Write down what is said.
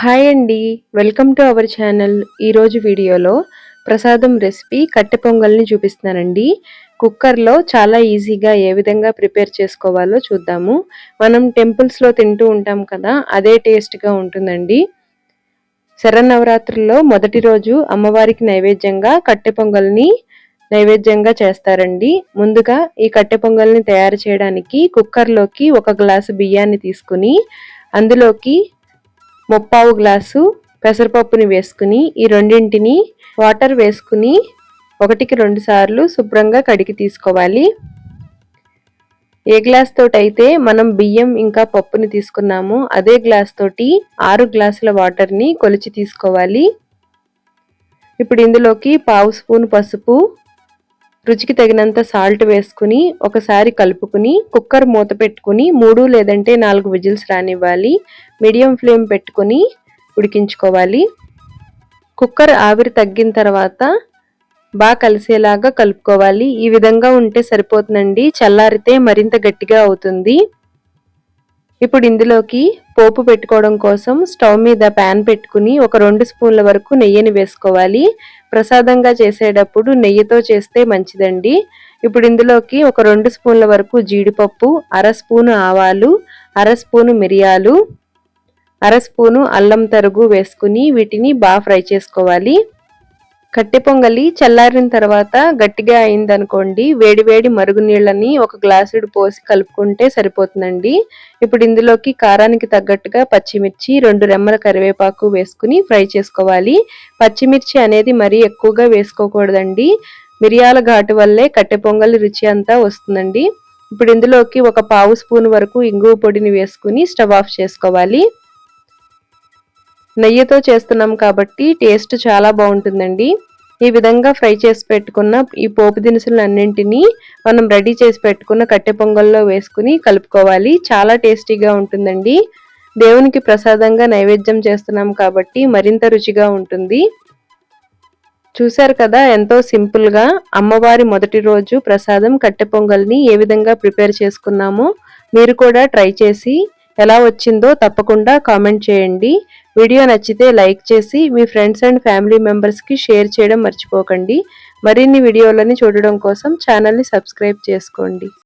Hi అండి. Welcome to our channel. ఈరోజు వీడియోలో ప్రసాదం రెసిపీ కట్టె పొంగల్ని చూపిస్తున్నానండి. కుక్కర్లో చాలా ఈజీగా ఏ విధంగా ప్రిపేర్ చేసుకోవాలో చూద్దాము. మనం టెంపుల్స్లో తింటూ ఉంటాం కదా అదే టేస్ట్గా ఉంటుందండి. శరన్నవరాత్రుల్లో మొదటి రోజు అమ్మవారికి నైవేద్యంగా కట్టె పొంగల్ని నైవేద్యంగా చేస్తారండి. ముందుగా ఈ కట్టె పొంగల్ని తయారు చేయడానికి కుక్కర్లోకి ఒక గ్లాసు బియ్యాన్ని తీసుకుని అందులోకి ముప్పావు గ్లాసు పెసరపప్పుని వేసుకుని ఈ రెండింటిని వాటర్ వేసుకుని ఒకటికి రెండు సార్లు శుభ్రంగా కడిగి తీసుకోవాలి. ఏ గ్లాస్ తోటి అయితే మనం బియ్యం ఇంకా పప్పుని తీసుకున్నామో అదే గ్లాస్ తోటి ఆరు గ్లాసుల వాటర్ని కొలిచి తీసుకోవాలి. ఇప్పుడు ఇందులోకి పావు స్పూన్ పసుపు రుచికి తగినంత సాల్ట్ వేసుకుని ఒకసారి కలుపుకుని కుక్కర్ మూత పెట్టుకుని మూడు లేదంటే నాలుగు విజిల్స్ రానివ్వాలి. మీడియం ఫ్లేమ్ పెట్టుకుని ఉడికించుకోవాలి. కుక్కర్ ఆవిరి తగ్గిన తర్వాత బాగా కలిసేలాగా కలుపుకోవాలి. ఈ విధంగా ఉంటే సరిపోతుందండి. చల్లారితే మరింత గట్టిగా అవుతుంది. ఇప్పుడు ఇందులోకి పోపు పెట్టుకోవడం కోసం స్టవ్ మీద ప్యాన్ పెట్టుకుని ఒక రెండు స్పూన్ల వరకు నెయ్యిని వేసుకోవాలి. ప్రసాదంగా చేసేటప్పుడు నెయ్యితో చేస్తే మంచిదండి. ఇప్పుడు ఇందులోకి ఒక రెండు స్పూన్ల వరకు జీడిపప్పు అర స్పూను ఆవాలు అర స్పూను మిరియాలు అర స్పూను అల్లం తరుగు వేసుకుని వీటిని బాగా ఫ్రై చేసుకోవాలి. కట్టె పొంగలి చల్లారిన తర్వాత గట్టిగా అయిందనుకోండి వేడి వేడి మరుగు నీళ్ళని ఒక గ్లాసుడు పోసి కలుపుకుంటే సరిపోతుందండి. ఇప్పుడు ఇందులోకి కారానికి తగ్గట్టుగా పచ్చిమిర్చి రెండు రెమ్మల కరివేపాకు వేసుకుని ఫ్రై చేసుకోవాలి. పచ్చిమిర్చి అనేది మరీ ఎక్కువగా వేసుకోకూడదండి. మిరియాల ఘాటు వల్లే కట్టె పొంగలి రుచి అంతా వస్తుందండి. ఇప్పుడు ఇందులోకి ఒక పావు స్పూన్ వరకు ఇంగువ పొడిని వేసుకుని స్టవ్ ఆఫ్ చేసుకోవాలి. నెయ్యితో చేస్తున్నాం కాబట్టి టేస్ట్ చాలా బాగుంటుందండి. ఈ విధంగా ఫ్రై చేసి పెట్టుకున్న ఈ పోపు దినుసులు అన్నింటినీ మనం రెడీ చేసి పెట్టుకున్న కట్టె పొంగల్లో వేసుకుని కలుపుకోవాలి. చాలా టేస్టీగా ఉంటుందండి. దేవునికి ప్రసాదంగా నైవేద్యం చేస్తున్నాం కాబట్టి మరింత రుచిగా ఉంటుంది. చూశారు కదా ఎంతో సింపుల్గా అమ్మవారి మొదటి రోజు ప్రసాదం కట్టె పొంగల్ని ఏ విధంగా ప్రిపేర్ చేసుకున్నామో మీరు కూడా ట్రై చేసి ఎలా వచ్చిందో తప్పకుండా కామెంట్ చేయండి. వీడియో నచ్చితే లైక్ చేసి మీ ఫ్రెండ్స్ అండ్ ఫ్యామిలీ మెంబర్స్కి షేర్ చేయడం మర్చిపోకండి. మరిన్ని వీడియోలని చూడడం కోసం ఛానల్ని సబ్స్క్రైబ్ చేసుకోండి.